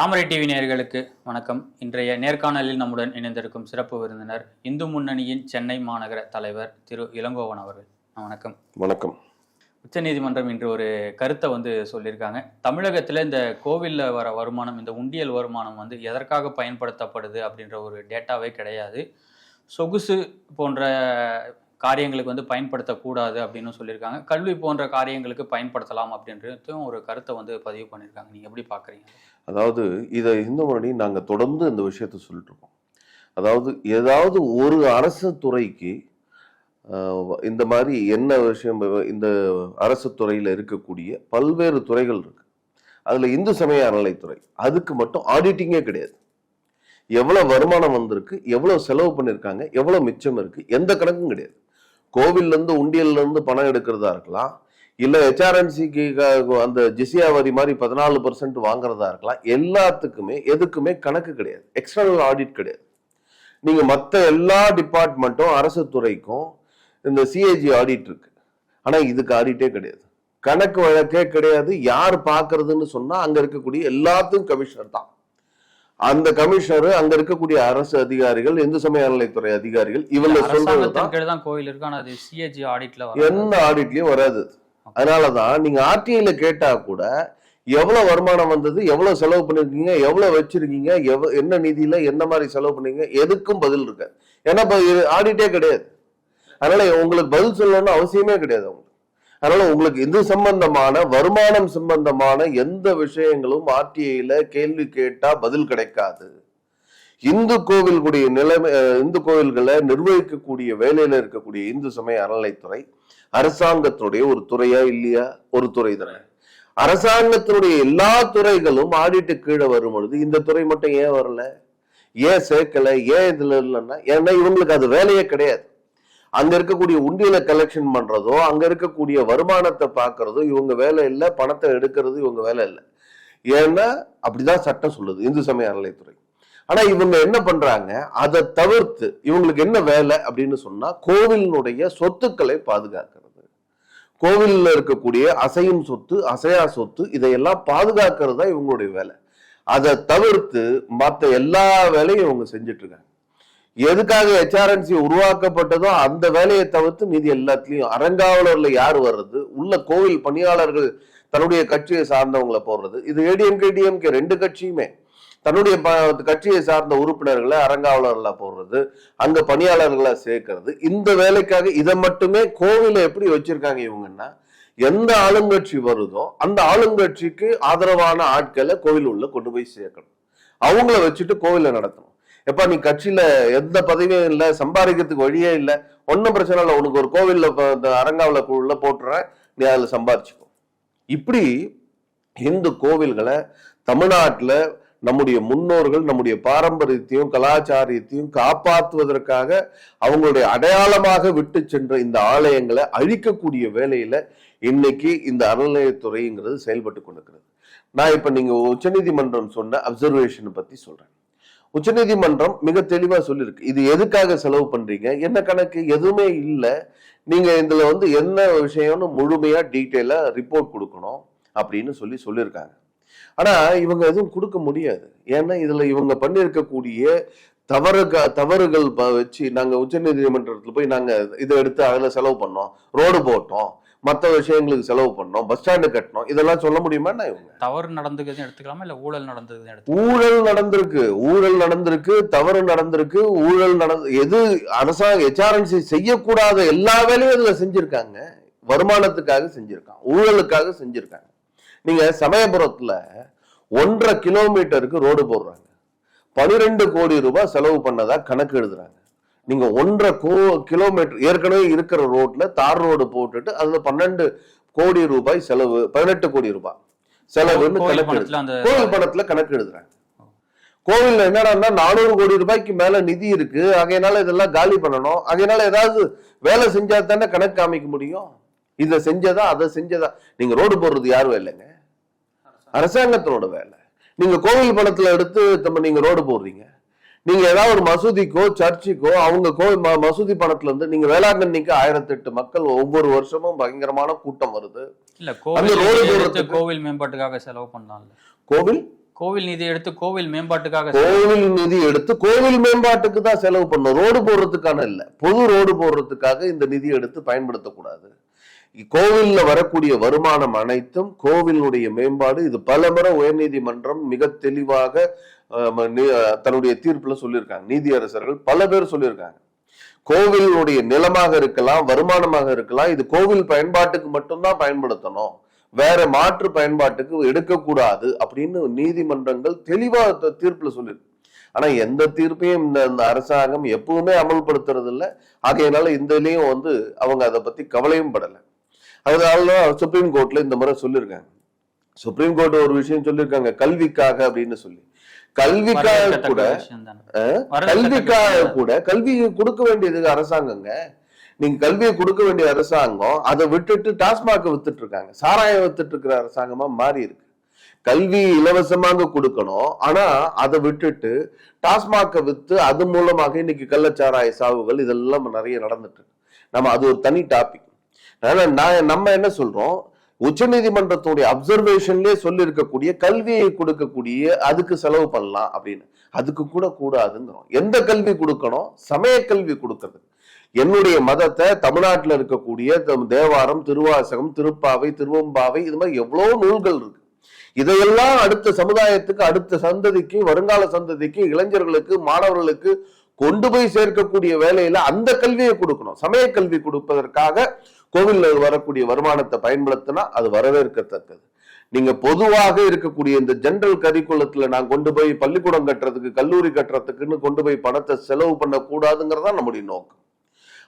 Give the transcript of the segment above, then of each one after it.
தாமரை TV நேயர்களுக்கு வணக்கம். இன்றைய நேர்காணலில் நம்முடன் இணைந்திருக்கும் சிறப்பு விருந்தினர் இந்து முன்னணியின் சென்னை மாநகர தலைவர் திரு இளங்கோவன் அவர்கள். வணக்கம். வணக்கம். உச்சநீதிமன்றம் இன்று ஒரு கருத்தை வந்து சொல்லியிருக்காங்க. தமிழகத்தில் இந்த கோவிலில் வர வருமானம் இந்த உண்டியல் வருமானம் வந்து எதற்காக பயன்படுத்தப்படுது அப்படின்ற ஒரு டேட்டாவே கிடையாது. சொகுசு போன்ற காரியங்களுக்கு வந்து பயன்படுத்தக்கூடாது அப்படின்னு சொல்லியிருக்காங்க. கல்வி போன்ற காரியங்களுக்கு பயன்படுத்தலாம் அப்படின்றதும் ஒரு கருத்தை வந்து பதிவு பண்ணியிருக்காங்க. நீங்கள் எப்படி பார்க்குறீங்க அதாவது இதை இந்த முன்னாடி நாங்கள் தொடர்ந்து இந்த விஷயத்த சொல்லிட்டு இருக்கோம். அதாவது ஏதாவது ஒரு அரசு துறைக்கு இந்த மாதிரி என்ன விஷயம் இந்த அரசு துறையில் இருக்கக்கூடிய பல்வேறு துறைகள் இருக்கு. அதில் இந்து சமய அறநிலைத்துறை அதுக்கு மட்டும் ஆடிட்டிங்கே கிடையாது. எவ்வளோ வருமானம் வந்திருக்கு எவ்வளோ செலவு பண்ணியிருக்காங்க எவ்வளோ மிச்சம் இருக்குது எந்த கணக்கும் கிடையாது. கோவில்லேருந்து உண்டியல்லேருந்து பணம் எடுக்கிறதா இருக்கலாம் இல்ல ஹெச்ஆர்என்சிக்கு அந்த ஜிசியா வரி மாதிரி பதினாலு பர்சன்ட் வாங்குறதா இருக்கலாம். எல்லாத்துக்குமே எதுக்குமே கணக்கு கிடையாது. எக்ஸ்டர்னல் ஆடிட் கிடையாது. நீங்க மத்த எல்லா டிபார்ட்மெண்ட்டும் அரசு துறைக்கும் இந்த சிஏஜி ஆடிட் இருக்கு. ஆனா இதுக்கு ஆடிட்டே கிடையாது. கணக்கு வழக்கே கிடையாது. யார் பாக்குறதுன்னு சொன்னா அங்க இருக்கக்கூடிய எல்லாத்துக்கும் கமிஷனர் தான். அந்த கமிஷனர் அங்க இருக்கக்கூடிய அரசு அதிகாரிகள் இந்து சமய அறநிலைத்துறை அதிகாரிகள் இவங்க கீழ் தான் கோயில் இருக்கு. ஆனால் அது சிஏஜி ஆடிட்ல எந்த ஆடிட்லயும் வராது. அதனாலதான் நீங்க ஆர்டிஐல கேட்டா கூட எவ்வளவு வருமானம் வந்தது எவ்வளவு செலவு பண்ணிருக்கீங்க எவ்வளவு வச்சிருக்கீங்க எவ் என்ன நிதியில என்ன மாதிரி செலவு பண்ணீங்க எதுக்கும் பதில் இருக்காது. ஏன்னா ஆடிட்டே கிடையாது. அதனால உங்களுக்கு பதில் சொல்லணும்னு அவசியமே கிடையாது உங்களுக்கு அதனால உங்களுக்கு இது சம்பந்தமான வருமானம் சம்பந்தமான எந்த விஷயங்களும் ஆர்டிஐல கேள்வி கேட்டா பதில் கிடைக்காது. இந்து கோவில்களுடைய நிலைமை இந்து கோவில்களை நிர்வகிக்கக்கூடிய வேலையில இருக்கக்கூடிய இந்து சமய அறநிலைத்துறை அரசாங்கத்தினுடைய ஒரு துறையா இல்லையா? ஒரு துறை தானே. அரசாங்கத்தினுடைய எல்லா துறைகளும் ஆடிட்டு கீழே வரும் பொழுது இந்த துறை மட்டும் ஏன் வரல? ஏன் சேர்க்கல? ஏன் இதுல இல்லைன்னா? ஏன்னா இவங்களுக்கு அது வேலையே கிடையாது. அங்க இருக்கக்கூடிய உண்டியல கலெக்ஷன் பண்றதோ அங்க இருக்கக்கூடிய வருமானத்தை பாக்குறதோ இவங்க வேலை இல்லை. பணத்தை எடுக்கிறது இவங்க வேலை இல்லை. ஏன்னா அப்படிதான் சட்டம் சொல்லுது இந்து சமய அறநிலைத்துறை ஆனா இவங்க என்ன பண்றாங்க? அதை தவிர்த்து இவங்களுக்கு என்ன வேலை அப்படின்னு சொன்னா கோவிலினுடைய சொத்துக்களை பாதுகாக்கிறது. கோவிலில் இருக்கக்கூடிய அசையும் சொத்து அசையா சொத்து இதையெல்லாம் பாதுகாக்கிறது தான் இவங்களுடைய வேலை. அதை தவிர்த்து மற்ற எல்லா வேலையும் இவங்க செஞ்சுட்டு இருக்காங்க. எதுக்காக ஹெச்ஆர்என்சி உருவாக்கப்பட்டதோ அந்த வேலையை தவிர்த்து மீதி எல்லாத்துலயும் அறங்காவலர்ல யார் வர்றது? உள்ள கோவில் பணியாளர்கள் தன்னுடைய கட்சியை சார்ந்தவங்களை போடுறது. இது ஏடிஎம்கே டிஎம்கே ரெண்டு கட்சியுமே. தன்னுடைய ப- கட்சியை சார்ந்த உறுப்பினர்களை அறங்காவலர்களா போடுறது அங்க பணியாளர்களை சேர்க்கறது இந்த வேலைக்காக இதை மட்டுமே கோவில எப்படி வச்சிருக்காங்க இவங்கன்னா எந்த ஆளுங்கட்சி வருதோ அந்த ஆளுங்கட்சிக்கு ஆதரவான ஆட்களை கோவில் உள்ள கொண்டு போய் சேர்க்கணும். அவங்கள வச்சுட்டு கோவில நடத்தணும். எப்ப நீ கட்சியில எந்த பதவியும் இல்லை சம்பாதிக்கிறதுக்கு வழியே இல்லை ஒன்றும் பிரச்சனை இல்லை உனக்கு ஒரு கோவில்ல இந்த அரங்காவல உள்ள போட்டுறேன் நீ அதுல சம்பாதிச்சுக்கோ. இப்படி இந்து கோவில்களை தமிழ்நாட்டுல நம்முடைய முன்னோர்கள் நம்முடைய பாரம்பரியத்தையும் கலாச்சாரத்தையும் காப்பாற்றுவதற்காக அவங்களுடைய அடையாளமாக விட்டு சென்ற இந்த ஆலயங்களை அழிக்கக்கூடிய வேலையில இன்னைக்கு இந்த அறநிலையத்துறைங்கிறது செயல்பட்டு கொண்டிருக்கிறது. நான் இப்ப நீங்க உச்சநீதிமன்றம் சொன்ன அப்சர்வேஷனை பத்தி சொல்றேன். உச்சநீதிமன்றம் மிக தெளிவா சொல்லியிருக்கு. இது எதுக்காக செலவு பண்றீங்க? என்ன கணக்கு? எதுவுமே இல்லை. நீங்க இதுல வந்து என்ன விஷயம்னு முழுமையா டீட்டெயிலா ரிப்போர்ட் கொடுக்கணும் அப்படின்னு சொல்லி சொல்லியிருக்காங்க. ஆனா இவங்க எதுவும் கொடுக்க முடியாது. ஏன்னா இதுல இவங்க பண்ணியிருக்கக்கூடிய தவறுக தவறுகள் வச்சு நாங்க உச்சநீதிமன்றத்துல போய் நாங்க இதை எடுத்து அதுல செலவு பண்ணோம். ரோடு போட்டோம். மற்ற விஷயங்களுக்கு செலவு பண்ணோம். பஸ் ஸ்டாண்டு கட்டணும் இதெல்லாம் சொல்ல முடியுமாண்ணா இவங்க? தவறு நடந்துக்குதுன்னு எடுத்துக்கலாமா? இல்லை ஊழல் எடுத்து ஊழல் நடந்திருக்கு. ஊழல் நடந்திருக்கு தவறு நடந்திருக்கு. ஊழல் நடந்து எது அரசாங்க ஹெச்ஆர்என்சி செய்யக்கூடாத எல்லா வேலையும் இதுல செஞ்சிருக்காங்க. வருமானத்துக்காக செஞ்சிருக்காங்க. ஊழலுக்காக செஞ்சிருக்காங்க. நீங்க சமயபுரத்துல ஒன்றரை கிலோமீட்டருக்கு ரோடு போடுறாங்க. பனிரெண்டு கோடி ரூபாய் செலவு பண்ணதா கணக்கு எழுதுறாங்க. நீங்க ஒன்றரை கோ கிலோமீட்டர் ஏற்கனவே இருக்கிற ரோட்ல தார் ரோடு போட்டுட்டு அதுல பன்னெண்டு கோடி ரூபாய் செலவு பதினெட்டு கோடி ரூபாய் செலவுன்னு கணக்கு கோவில் பணத்துல கணக்கு எழுதுறாங்க. கோவில்ல என்னடான்னா நானூறு கோடி ரூபாய்க்கு மேல நிதி இருக்கு. ஆகையினால இதெல்லாம் காலி பண்ணணும். ஆகையினால ஏதாவது வேலை செஞ்சா தானே கணக்கு காமிக்க முடியும். இதை செஞ்சதா அதை செஞ்சதா? நீங்க ரோடு போடுறது யார் வேலைங்க அரசாங்கத்தினோட வேலை. நீங்க கோவில் பணத்துல எடுத்து நம்ம நீங்க ரோடு போடுறீங்க. நீங்க ஏதாவது ஒரு மசூதிக்கோ சர்ச்சுக்கோ அவங்க கோவில் மசூதி பணத்துல இருந்து நீங்க வேளாங்கண்ணிக்கு ஆயிரத்தி எட்டு மக்கள் ஒவ்வொரு வருஷமும் பயங்கரமான கூட்டம் வருது. இல்ல கோவில் கோவில் மேம்பாட்டுக்காக செலவு பண்ணலாம்ல கோவில்? கோவில் நிதி எடுத்து கோவில் மேம்பாட்டுக்காக கோவில் நிதி எடுத்து கோவில் மேம்பாட்டுக்கு தான் செலவு பண்ணும். ரோடு போடுறதுக்கான இல்ல. பொது ரோடு போடுறதுக்காக இந்த நிதி எடுத்து பயன்படுத்தக்கூடாது. கோவிலில் வரக்கூடிய வருமானம் அனைத்தும் கோவிலுடைய மேம்பாடு. இது பல முறை உயர்நீதிமன்றம் மிக தெளிவாக தன்னுடைய தீர்ப்புல சொல்லியிருக்காங்க. நீதியரசர்கள் பல பேர் சொல்லியிருக்காங்க. கோவிலுடைய நிலமாக இருக்கலாம் வருமானமாக இருக்கலாம் இது கோவில் பயன்பாட்டுக்கு மட்டும்தான் பயன்படுத்தணும். வேற மாற்று பயன்பாட்டுக்கு எடுக்கக்கூடாது அப்படின்னு நீதிமன்றங்கள் தெளிவாக த- தீர்ப்புல சொல்லியிருக்கு. ஆனா எந்த தீர்ப்பையும் இந்த இந்த அரசாங்கம் எப்பவுமே அமல்படுத்துறது இல்லை ஆகையினால இந்த இதுலயும் வந்து அவங்க அதை பத்தி கவலையும் படலை. அதனாலதான் சுப்ரீம் கோர்ட்ல இந்த முறை சொல்லியிருக்காங்க. சுப்ரீம் கோர்ட் ஒரு விஷயம் சொல்லியிருக்காங்க. கல்விக்காக அப்படின்னு சொல்லி. கல்விக்காக கூட கல்விக்காக. கூட கல்வி கொடுக்க வேண்டியது அரசாங்கங்க. நீங்க கல்வியை கொடுக்க வேண்டிய அரசாங்கம் அதை விட்டுட்டு டாஸ்மாக வித்துட்டு இருக்காங்க சாராயம் வித்துட்டு இருக்கிற அரசாங்கமா மாறி இருக்கு. கல்வி இலவசமாக கொடுக்கணும். ஆனா அதை விட்டுட்டு டாஸ்மாக வித்து அது மூலமாக இன்னைக்கு கள்ளச்சாராய சாவுகள் இதெல்லாம் நிறைய நடந்துட்டு இருக்கு நம்ம அது ஒரு தனி டாபிக் அதனால நான் நம்ம என்ன சொல்றோம்? உச்சநீதிமன்றத்துடைய அப்சர்வேஷன்லயே சொல்லி இருக்கக்கூடிய கல்வியை கொடுக்கக்கூடிய அதுக்கு செலவு பண்ணலாம் அப்படின்னு. அதுக்கு கூட கூடாதுங்கிறோம். எந்த கல்வி கொடுக்கணும்? சமய கல்வி கொடுக்கறது. என்னுடைய மதத்தை தமிழ்நாட்டில் இருக்கக்கூடிய தம் தேவாரம் திருவாசகம் திருப்பாவை திருவம்பாவை இது மாதிரி எவ்வளவு நூல்கள் இருக்கு. இதையெல்லாம் அடுத்த சமுதாயத்துக்கு அடுத்த சந்ததிக்கு வருங்கால சந்ததிக்கு இளைஞர்களுக்கு மாணவர்களுக்கு கொண்டு போய் சேர்க்கக்கூடிய வேலையில அந்த கல்வியை கொடுக்கணும். சமய கல்வி கொடுப்பதற்காக கோவிலில் வரக்கூடிய வருமானத்தை பயன்படுத்தினா அது வரவேற்கத்தக்கது. நீங்க பொதுவாக இருக்கக்கூடிய இந்த ஜென்ரல் கரிக்குலத்துல நான் கொண்டு போய் பள்ளிக்கூடம் கட்டுறதுக்கு கல்லூரி கட்டுறதுக்குன்னு கொண்டு போய் பணத்தை செலவு பண்ணக்கூடாதுங்கிறதா நம்முடைய நோக்கம்.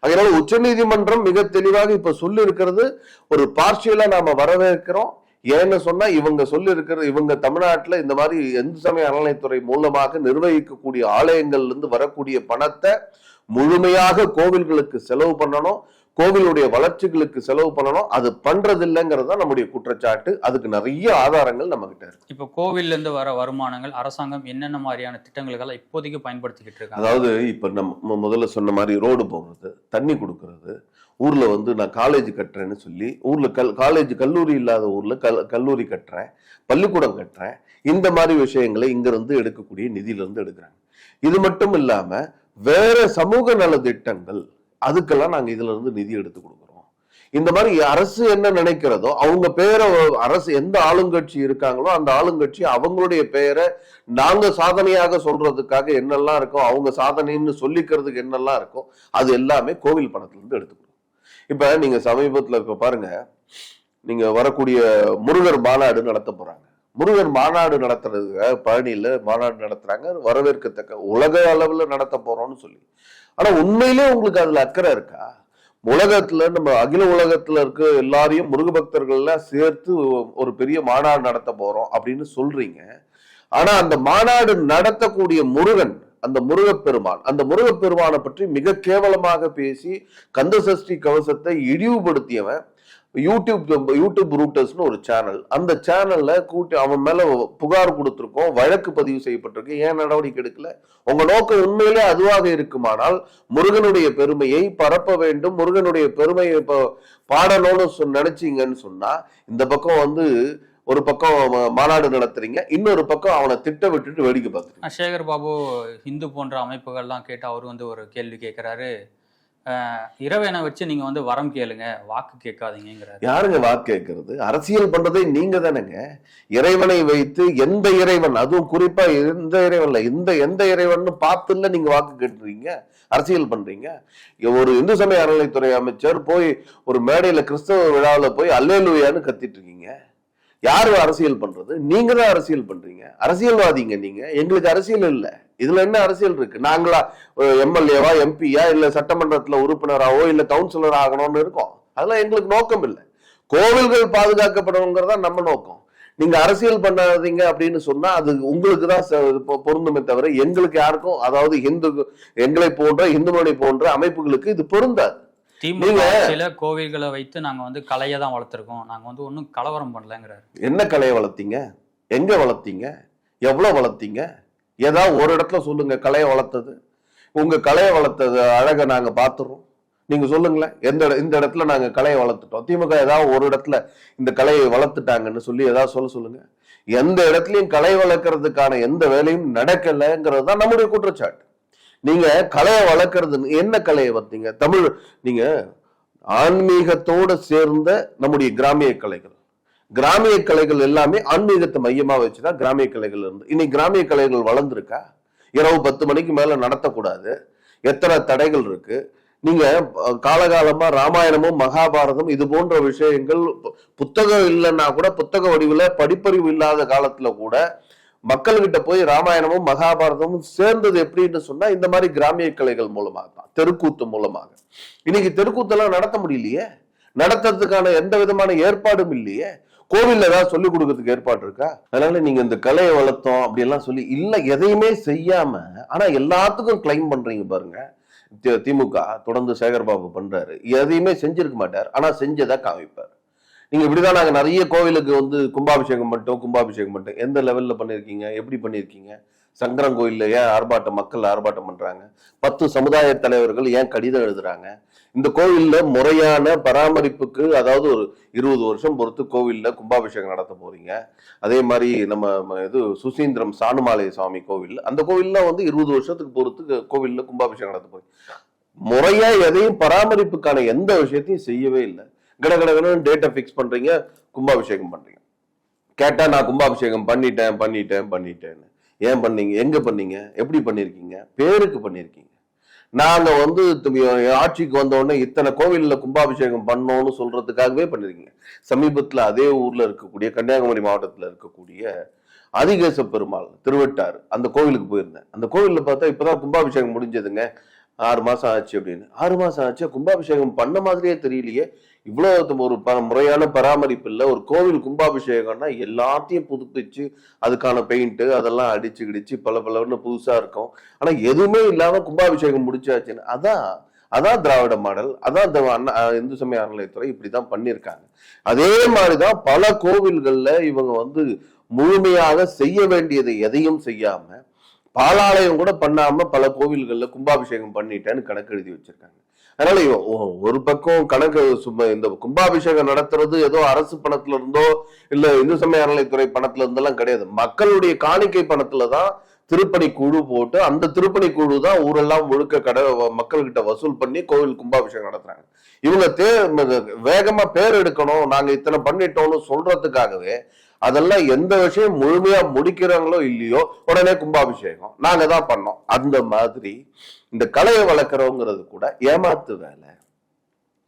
அதனால உச்சநீதிமன்றம் மிக தெளிவாக இப்ப சொல்லி இருக்கிறது ஒரு பார்ஷியலா நாம வரவேற்கிறோம். ஏன்னு சொன்னா இவங்க சொல்லி இருக்கிற இவங்க தமிழ்நாட்டுல இந்த மாதிரி எந்த சமய அறநிலைத்துறை மூலமாக நிர்வகிக்கக்கூடிய ஆலயங்கள்ல இருந்து வரக்கூடிய பணத்தை முழுமையாக கோவில்களுக்கு செலவு பண்ணணும். கோவிலுடைய வளர்ச்சிகளுக்கு செலவு பண்ணணும். அது பண்றது இல்லைங்கிறது தான் நம்முடைய குற்றச்சாட்டு. அதுக்கு நிறைய ஆதாரங்கள் நம்ம கிட்ட இருக்கு. இப்போ கோவில்ல இருந்து வர வருமானங்கள் அரசாங்கம் என்னென்ன மாதிரியான திட்டங்களுக்கெல்லாம் இப்போதைக்கு பயன்படுத்திக்கிட்டு இருக்காங்க? அதாவது இப்ப நம்ம முதல்ல சொன்ன மாதிரி ரோடு போடுறது தண்ணி கொடுக்கறது ஊர்ல வந்து நான் காலேஜ் கட்டுறேன்னு சொல்லி ஊர்ல கல் காலேஜ் கல்லூரி இல்லாத ஊர்ல கல் கல்லூரி கட்டுறேன் பள்ளிக்கூடம் கட்டுறேன் இந்த மாதிரி விஷயங்களை இங்க இருந்து எடுக்கக்கூடிய நிதியில இருந்து எடுக்கிறாங்க. இது மட்டும் இல்லாம வேற சமூக நல திட்டங்கள் அதுக்கெல்லாம் நாங்கள் இதுல இருந்து நிதி எடுத்து கொடுக்குறோம். இந்த மாதிரி அரசு என்ன நினைக்கிறதோ அவங்க பேரை அரசு எந்த ஆளுங்கட்சி இருக்காங்களோ அந்த ஆளுங்கட்சி அவங்களுடைய பெயரை நாங்க சாதனையாக சொல்றதுக்காக என்னெல்லாம் இருக்கோ அவங்க சாதனைன்னு சொல்லிக்கிறதுக்கு என்னெல்லாம் இருக்கோ அது எல்லாமே கோவில் பணத்துல இருந்து எடுத்துக்கணும் இப்ப நீங்க சமீபத்துல இப்ப பாருங்க நீங்க வரக்கூடிய முருகர் மாநாடு நடத்த போறாங்க. முருகர் மாநாடு நடத்துறதுக்காக பழனியில் மாநாடு நடத்துறாங்க. வரவேற்கத்தக்க உலக அளவில் நடத்த போறோம்னு சொல்லி. ஆனால் உண்மையிலே உங்களுக்கு அதில் அக்கறை இருக்கா? உலகத்துல நம்ம அகில உலகத்துல இருக்க எல்லாரையும் முருக பக்தர்கள்லாம் சேர்த்து ஒரு பெரிய மாநாடு நடத்த போறோம் அப்படின்னு சொல்றீங்க. ஆனா அந்த மாநாடு நடத்தக்கூடிய முருகன் அந்த முருகப்பெருமான் அந்த முருகப்பெருமானை பற்றி மிக கேவலமாக பேசி கந்த சஷ்டி கவசத்தை இழிவுபடுத்தியவன் யூடியூப் யூடியூப் ரூட்டர்ஸ்னு ஒரு சேனல் அந்த சேனல்ல கூட்டி அவன் மேல புகார் கொடுத்துருக்கோம் வழக்கு பதிவு செய்யப்பட்டிருக்கு. ஏன் நடவடிக்கை எடுக்கல? உங்க நோக்கம் உண்மையிலே அதுவாக இருக்குமானால் முருகனுடைய பெருமையை பரப்ப வேண்டும். முருகனுடைய பெருமையை இப்போ பாடணும்னு சொ- நினைச்சீங்கன்னு சொன்னா இந்த பக்கம் வந்து ஒரு பக்கம் மாநாடு நடத்துறீங்க. இன்னொரு பக்கம் அவனை திட்ட விட்டுட்டு வேடிக்கை பார்க்குறீங்க. சேகர் பாபு இந்து போன்ற அமைப்புகள்லாம் கேட்டு அவர் வந்து ஒரு கேள்வி கேட்கிறாரு இறைவனை வச்சு நீங்க வந்து வரம் கேளுங்க வாக்கு கேட்காதீங்கிற யாருங்க வாக்கு கேட்கறது? அரசியல் பண்றதே நீங்க தானேங்க. இறைவனை வைத்து எந்த இறைவன் அதுவும் குறிப்பா எந்த இறைவன்ல இந்த எந்த இறைவன் பார்த்துல நீங்க வாக்கு கேட்டுறீங்க? அரசியல் பண்றீங்க? ஒரு இந்து சமய அறநிலைத்துறை அமைச்சர் போய் ஒரு மேடையில கிறிஸ்தவ விழாவில் போய் அல்லேலுயான்னு கத்திட்டு இருக்கீங்க. யார் அரசியல் பண்றது? நீங்க தான் அரசியல் பண்றீங்க. அரசியல்வாதிங்க நீங்க. எங்களுக்கு அரசியல் இல்லை. இதுல என்ன அரசியல் இருக்கு? நாங்களா எம்எல்ஏவா எம்பியா இல்ல சட்டமன்றத்துல உறுப்பினராவோ இல்ல கவுன்சிலர் ஆகணும்னு இருக்கோம். அதெல்லாம் எங்களுக்கு நோக்கம் இல்லை. கோவில்கள் பாதுகாக்கப்படணுங்கிறதா நம்ம நோக்கம். நீங்க அரசியல் பண்ணாதீங்க அப்படின்னு சொன்னா அது உங்களுக்கு தான் ச- பொ- பொருந்துமே தவிர எங்களுக்கு யாருக்கும் அதாவது இந்து எங்களை போன்ற இந்துமணி போன்ற அமைப்புகளுக்கு இது பொருந்தாது. திமுக ஆட்சியில கோவில்களை வைத்து நாங்க வந்து கலையை தான் வளர்த்துருக்கோம். நாங்க வந்து ஒன்றும் கலவரம் பண்ணலங்கிறாரு. என்ன கலையை வளர்த்தீங்க? எங்க வளர்த்தீங்க? எவ்வளவு வளர்த்தீங்க? ஏதாவது ஒரு இடத்துல சொல்லுங்க கலையை வளர்த்தது. உங்க கலையை வளர்த்தது அழகை நாங்க பார்த்துறோம். நீங்க சொல்லுங்களேன் எந்த இந்த இடத்துல நாங்க கலையை வளர்த்துட்டோம். திமுக ஏதாவது ஒரு இடத்துல இந்த கலையை வளர்த்துட்டாங்கன்னு சொல்லி ஏதாவது சொல்ல சொல்லுங்க. எந்த இடத்துலயும் களை வளர்க்கறதுக்கான எந்த வேலையும் நடக்கலைங்கிறது தான் நம்முடைய குற்றச்சாட்டு. நீங்க கலையை வளர்க்கறது என்ன கலையை வர்த்தீங்க தமிழ் நீங்க ஆன்மீகத்தோட சேர்ந்த நம்முடைய கிராமிய கலைகள். கிராமிய கலைகள் எல்லாமே ஆன்மீகத்தை மையமா வச்சுதான் கிராமிய கலைகள் இருந்து. இன்னைக்கு கிராமிய கலைகள் வளர்ந்துருக்கா? இரவு பத்து மணிக்கு மேல நடத்தக்கூடாது. எத்தனை தடைகள் இருக்கு? நீங்க காலகாலமா ராமாயணமும் மகாபாரதம் இது போன்ற விஷயங்கள் பு- புத்தகம் இல்லைன்னா கூட புத்தக வடிவில் படிப்பறிவு இல்லாத காலத்துல கூட மக்கள்கிட்ட போய் ராமாயணமும் மகாபாரதமும் சேர்ந்தது எப்படின்னு சொன்னா இந்த மாதிரி கிராமிய கலைகள் மூலமாக தான் தெருக்கூத்து மூலமாக. இன்னைக்கு தெருக்கூத்தெல்லாம் நடத்த முடியலையே? நடத்துறதுக்கான எந்த விதமான ஏற்பாடும் இல்லையே? கோவில்ல ஏதாவது சொல்லிக் கொடுக்கறதுக்கு ஏற்பாடு இருக்கா? அதனால நீங்க இந்த கலையை வளர்த்தோம் அப்படிலாம் சொல்லி இல்ல எதையுமே செய்யாம ஆனா எல்லாத்துக்கும் கிளைம் பண்றீங்க பாருங்க. தி- திமுக தொடர்ந்து சேகர்பாபு பண்றாரு. எதையுமே செஞ்சிருக்க மாட்டார் ஆனா செஞ்சதா காமிப்பார். நீங்க இப்படிதான் நாங்க நிறைய கோவிலுக்கு வந்து கும்பாபிஷேகம் மட்டும் கும்பாபிஷேகம் மட்டும் எந்த லெவல்ல பண்ணிருக்கீங்க எப்படி பண்ணிருக்கீங்க சங்கரன் கோயில்ல ஏன் ஆர்ப்பாட்டம் மக்கள் ஆர்ப்பாட்டம் பண்றாங்க? பத்து சமுதாய தலைவர்கள் ஏன் கடிதம் எழுதுறாங்க? இந்த கோவில்ல முறையான பராமரிப்புக்கு அதாவது ஒரு இருபது வருஷம் பொறுத்து கோவில்ல கும்பாபிஷேகம் நடத்த போறீங்க. அதே மாதிரி நம்ம ம- இது சுசீந்திரம் சாணுமாலை சுவாமி கோவில் அந்த கோவில்ல வந்து இருபது வருஷத்துக்கு பொறுத்து கோவில்ல கும்பாபிஷேகம் நடத்த போறீங்க. முறையா எதையும் பராமரிப்புக்கான எந்த விஷயத்தையும் செய்யவே இல்லை. கடகடகன்னு டேட்டை ஃபிக்ஸ் பண்ணுறீங்க கும்பாபிஷேகம் பண்ணுறீங்க கேட்டால் நான் கும்பாபிஷேகம் பண்ணிட்டேன் பண்ணிட்டேன் பண்ணிட்டேன்னு. ஏன் பண்ணீங்க? எங்கே பண்ணீங்க? எப்படி பண்ணியிருக்கீங்க பேருக்கு பண்ணியிருக்கீங்க நாங்கள் வந்து ஆட்சிக்கு வந்தோடனே இத்தனை கோவில்ல கும்பாபிஷேகம் பண்ணோன்னு சொல்கிறதுக்காகவே பண்ணியிருக்கீங்க சமீபத்தில் அதே ஊரில் இருக்கக்கூடிய கன்னியாகுமரி மாவட்டத்தில் இருக்கக்கூடிய அதிகேச பெருமாள் திருவட்டார் அந்த கோவிலுக்கு போயிருந்தேன். அந்த கோவிலில் பார்த்தா இப்போதான் கும்பாபிஷேகம் முடிஞ்சதுங்க. ஆறு மாதம் ஆச்சு அப்படின்னு. ஆறு மாதம் ஆச்சு கும்பாபிஷேகம் பண்ண மாதிரியே தெரியலையே. இவ்வளவு ஒரு ப- முறையான பராமரிப்பு இல்லை. ஒரு கோவில் கும்பாபிஷேகம்னா எல்லாத்தையும் புதுப்பிச்சு அதுக்கான பெயிண்ட்டு அதெல்லாம் அடிச்சு கிடிச்சு பல பலன்னு புதுசா இருக்கும். ஆனா எதுவுமே இல்லாம கும்பாபிஷேகம் முடிச்சாச்சுன்னு அதான் அதான் திராவிட மாடல் அதான் இந்த அண்ணா இந்து சமய அறநிலையத்துறை இப்படிதான் பண்ணியிருக்காங்க அதே மாதிரிதான் பல கோவில்கள்ல இவங்க வந்து முழுமையாக செய்ய வேண்டியதை எதையும் செய்யாம பாலாலயம் கூட பண்ணாம பல கோவில்கள்ல கும்பாபிஷேகம் பண்ணிட்டேன்னு கணக்கு எழுதி வச்சிருக்காங்க. அதனால ஒரு பக்கம் கணக்கு சும்மா இந்த கும்பாபிஷேகம் நடத்துறது ஏதோ அரசு பணத்துல இருந்தோ இல்ல இந்து சமய அறநிலைத்துறை பணத்துல இருந்தெல்லாம் கிடையாது. மக்களுடைய காணிக்கை பணத்துல தான் திருப்பணி குழு போட்டு அந்த திருப்பணி குழு தான் ஊரெல்லாம் முழுக்க கடை மக்கள்கிட்ட வசூல் பண்ணி கோவில் கும்பாபிஷேகம் நடத்துறாங்க. இவங்க தே வேகமா பேர் எடுக்கணும் நாங்க இத்தனை பண்ணிட்டோம்னு சொல்றதுக்காகவே அதெல்லாம் எந்த விஷயம் முழுமையா முடிக்கிறாங்களோ இல்லையோ உடனே கும்பாபிஷேகம். நாங்க தான் பண்ணோம். அந்த மாதிரி இந்த கலையை வளர்க்குறோங்கிறது கூட ஏமாத்து வேலை.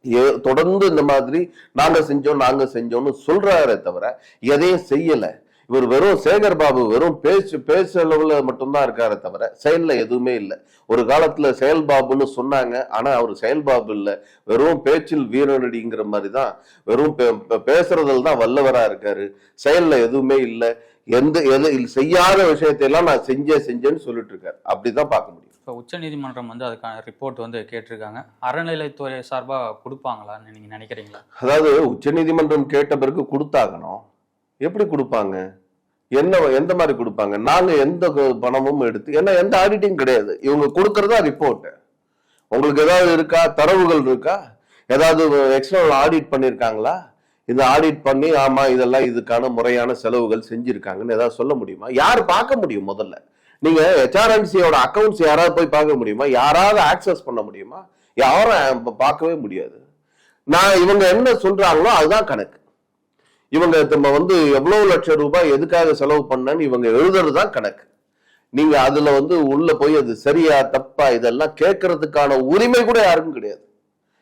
ஏ- தொடர்ந்து இந்த மாதிரி நாங்க செஞ்சோம் நாங்க செஞ்சோம்னு சொல்றாரே தவிர எதையும் செய்யலை. இவர் வெறும் சேகர் பாபு வெறும் பேச்சு பேச்சளவுல மட்டும்தான் இருக்காரே தவிர செயல்ல எதுவுமே இல்லை. ஒரு காலத்துல செயல் பாபுன்னு சொன்னாங்க ஆனா அவர் செயல் பாபு இல்ல. வெறும் பேச்சில் வீரனடிங்கிற மாதிரி தான் வெறும் பே- பேசுறதுல தான் வல்லவரா இருக்காரு. செயல்ல எதுவுமே இல்லை. எந்த எது செய்யாத விஷயத்தையெல்லாம் நான் செஞ்சே செஞ்சேன்னு சொல்லிட்டு இருக்காரு. அப்படிதான் பார்க்க முடியும். இப்போ உச்சநீதிமன்றம் வந்து அதுக்கான ரிப்போர்ட் வந்து கேட்டிருக்காங்க. அறநிலைத்துறை சார்பாக கொடுப்பாங்களான்னு நீங்கள் நினைக்கிறீங்களா? அதாவது உச்சநீதிமன்றம் கேட்ட பிறகு கொடுத்தாகணும். எப்படி கொடுப்பாங்க? என்ன எந்த மாதிரி கொடுப்பாங்க? நாங்கள் எந்த பணமும் எடுத்து ஏன்னா எந்த ஆடிட்டிங் கிடையாது. இவங்க கொடுக்கறதா ரிப்போர்ட்டு உங்களுக்கு ஏதாவது இருக்கா? தரவுகள் இருக்கா? ஏதாவது எக்ஸ்டர்னல் ஆடிட் பண்ணியிருக்காங்களா இந்த ஆடிட் பண்ணி ஆமாம் இதெல்லாம் இதுக்கான முறையான செலவுகள் செஞ்சுருக்காங்கன்னு ஏதாவது சொல்ல முடியுமா? யார் பார்க்க முடியும் முதல்ல? நீங்க ஹெச்ஆர்என்சியோட அக்கௌண்ட்ஸ் யாராவது போய் பார்க்க முடியுமா? யாராவது ஆக்சஸ் பண்ண முடியுமா? யாரும் பார்க்கவே முடியாது. நான் இவங்க என்ன சொல்றாங்களோ அதுதான் கணக்கு. இவங்க நம்ம வந்து எவ்வளவு லட்சம் ரூபாய் எதுக்காக செலவு பண்ணேன்னு இவங்க எழுதுறது தான் கணக்கு. நீங்க அதுல வந்து உள்ள போய் அது சரியா தப்பா இதெல்லாம் கேட்கறதுக்கான உரிமை கூட யாருக்கும் கிடையாது.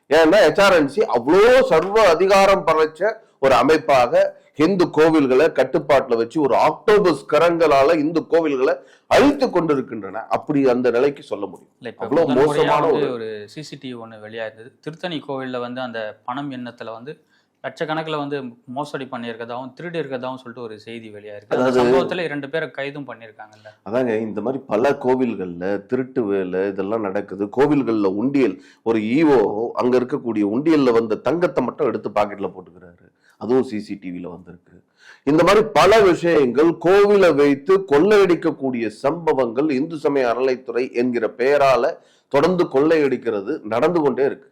ஏன்னா ஹெச்ஆர்என்சி அவ்வளோ சர்வ அதிகாரம் பறைச்ச ஒரு அமைப்பாக இந்து கோவில்களை கட்டுப்பாட்டுல வச்சு ஒரு ஆக்டோபஸ் கரங்களால இந்து கோவில்களை அழித்து கொண்டிருக்கின்றன. அப்படி அந்த நிலைக்கு சொல்ல முடியும். அவ்வளவு மோசமான ஒரு- சிசிடிவி ஒன்று வெளியாயிருந்தது. திருத்தணி கோவிலில் வந்து அந்த பணம் எண்ணத்தில் வந்து லட்சக்கணக்கில் வந்து மோசடி பண்ணியிருக்கதாவும் திருடி இருக்கதாவும் சொல்லிட்டு ஒரு செய்தி வெளியாயிருக்கு. அந்த சம்பவத்தில் இரண்டு பேரை கைதும் பண்ணியிருக்காங்கல்ல. அதாங்க இந்த மாதிரி பல கோவில்கள்ல திருட்டு வேலை இதெல்லாம் நடக்குது. கோவில்கள்ல உண்டியல் ஒரு ஈவோ அங்க இருக்கக்கூடிய உண்டியல்ல வந்த தங்கத்தை மட்டும் எடுத்து பாக்கெட்ல போட்டுக்கிறாரு. அதுவும் சிசிடிவியில் வந்திருக்கு. இந்த மாதிரி பல விஷயங்கள் கோவிலை வைத்து கொள்ளையடிக்கக்கூடிய சம்பவங்கள் இந்து சமய அறநிலைத்துறை என்கிற பெயரால தொடர்ந்து கொள்ளையடிக்கிறது நடந்து கொண்டே இருக்கு.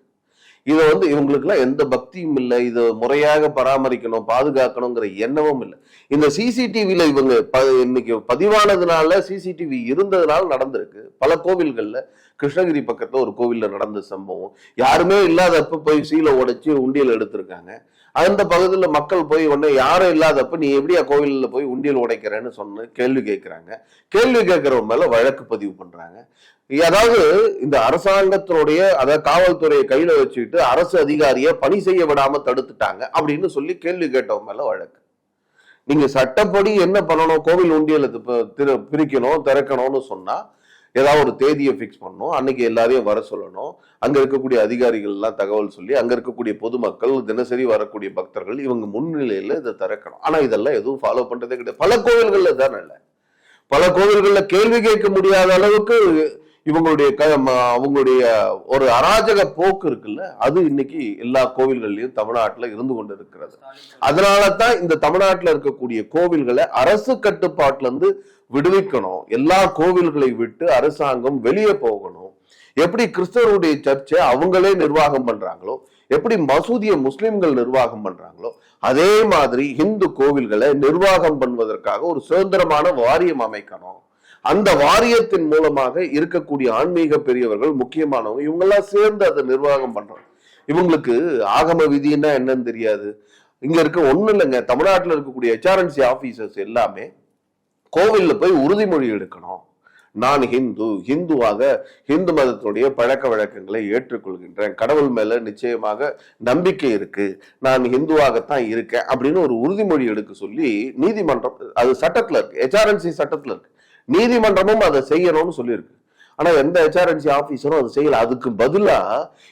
இதை வந்து இவங்களுக்குலாம் எந்த பக்தியும் இல்லை. இதை முறையாக பராமரிக்கணும் பாதுகாக்கணுங்கிற எண்ணமும் இல்லை. இந்த சிசிடிவியில் இவங்க ப- இன்னைக்கு பதிவானதுனால சிசிடிவி இருந்ததுனால நடந்திருக்கு. பல கோவில்களில் கிருஷ்ணகிரி பக்கத்தில் ஒரு கோவிலில் நடந்த சம்பவம். யாருமே இல்லாதப்ப போய் சீலை உடைச்சி உண்டியல் எடுத்திருக்காங்க. அந்த பகுதியில் மக்கள் போய் உடனே யாரும் இல்லாதப்ப நீ எப்படியா கோவில்ல போய் உண்டியல் உடைக்கிறேன்னு சொன்ன கேள்வி கேட்குறாங்க கேள்வி கேட்குறவங்க மேலே வழக்கு பதிவு பண்ணுறாங்க அதாவது இந்த அரசாங்கத்தினுடைய அதாவது காவல்துறையை கையில் வச்சுக்கிட்டு அரசு அதிகாரியை பணி செய்ய விடாமல் தடுத்துட்டாங்க அப்படின்னு சொல்லி கேள்வி கேட்டவங்க மேலே வழக்கு. நீங்கள் சட்டப்படி என்ன பண்ணணும்? கோவில் உண்டியலை பிரிக்கணும் திறக்கணும்னு சொன்னால் ஏதாவது ஒரு தேதியை ஃபிக்ஸ் பண்ணணும். அன்னைக்கு எல்லாரையும் வர சொல்லணும். அங்க இருக்கக்கூடிய அதிகாரிகள் எல்லாம் தகவல் சொல்லி அங்க இருக்கக்கூடிய பொதுமக்கள் தினசரி வரக்கூடிய பக்தர்கள் இவங்க முன்னிலையில இதை திறக்கணும். ஆனா இதெல்லாம் எதுவும் ஃபாலோ பண்றதே கிடையாது. பல கோவில்கள்ல தானே இல்லை. பல கோவில்கள்ல கேள்வி கேட்க முடியாத அளவுக்கு இவங்களுடைய க ம- அவங்களுடைய ஒரு அராஜக போக்கு இருக்குல்ல அது இன்னைக்கு எல்லா கோவில்கள்லயும் தமிழ்நாட்டுல இருந்து கொண்டு இருக்கிறது அதனால தான் இந்த தமிழ்நாட்டுல இருக்கக்கூடிய கோவில்களை அரசு கட்டுப்பாட்டுல இருந்து விடுவிக்கணும். எல்லா கோவில்களை விட்டு அரசாங்கம் வெளியே போகணும். எப்படி கிறிஸ்தவருடைய சர்ச்சை அவங்களே நிர்வாகம் பண்றாங்களோ எப்படி மசூதியை முஸ்லிம்கள் நிர்வாகம் பண்றாங்களோ அதே மாதிரி இந்து கோவில்களை நிர்வாகம் பண்ணுவதற்காக ஒரு சுதந்திரமான வாரியம் அமைக்கணும். அந்த வாரியத்தின் மூலமாக இருக்கக்கூடிய ஆன்மீக பெரியவர்கள் முக்கியமானவங்க இவங்கெல்லாம் சேர்ந்து அதை நிர்வாகம் பண்றாங்க. இவங்களுக்கு ஆகம விதின்னா என்னன்னு தெரியாது. இங்க இருக்க ஒன்றும் இல்லைங்க. தமிழ்நாட்டில் இருக்கக்கூடிய ஹெச்ஆர்என்சி ஆபீசர்ஸ் எல்லாமே கோவில்ல போய் உறுதிமொழி எடுக்கணும். நான் ஹிந்து ஹிந்துவாக ஹிந்து மதத்துடைய பழக்க வழக்கங்களை ஏற்றுக்கொள்கின்றேன். கடவுள் மேல நிச்சயமாக நம்பிக்கை இருக்கு. நான் ஹிந்துவாகத்தான் இருக்கேன் அப்படின்னு ஒரு உறுதிமொழி எடுக்க சொல்லி நீதிமன்றம் அது சட்டத்துல இருக்கு. ஹெச்ஆர்என்சி சட்டத்துல இருக்கு. நீதிமன்றமும் அதை செய்யணும்னு சொல்லியிருக்கு. ஆனா எந்த ஹெச்ஆர்என்சி ஆபீசரும் அதை செய்யல. அதுக்கு பதிலா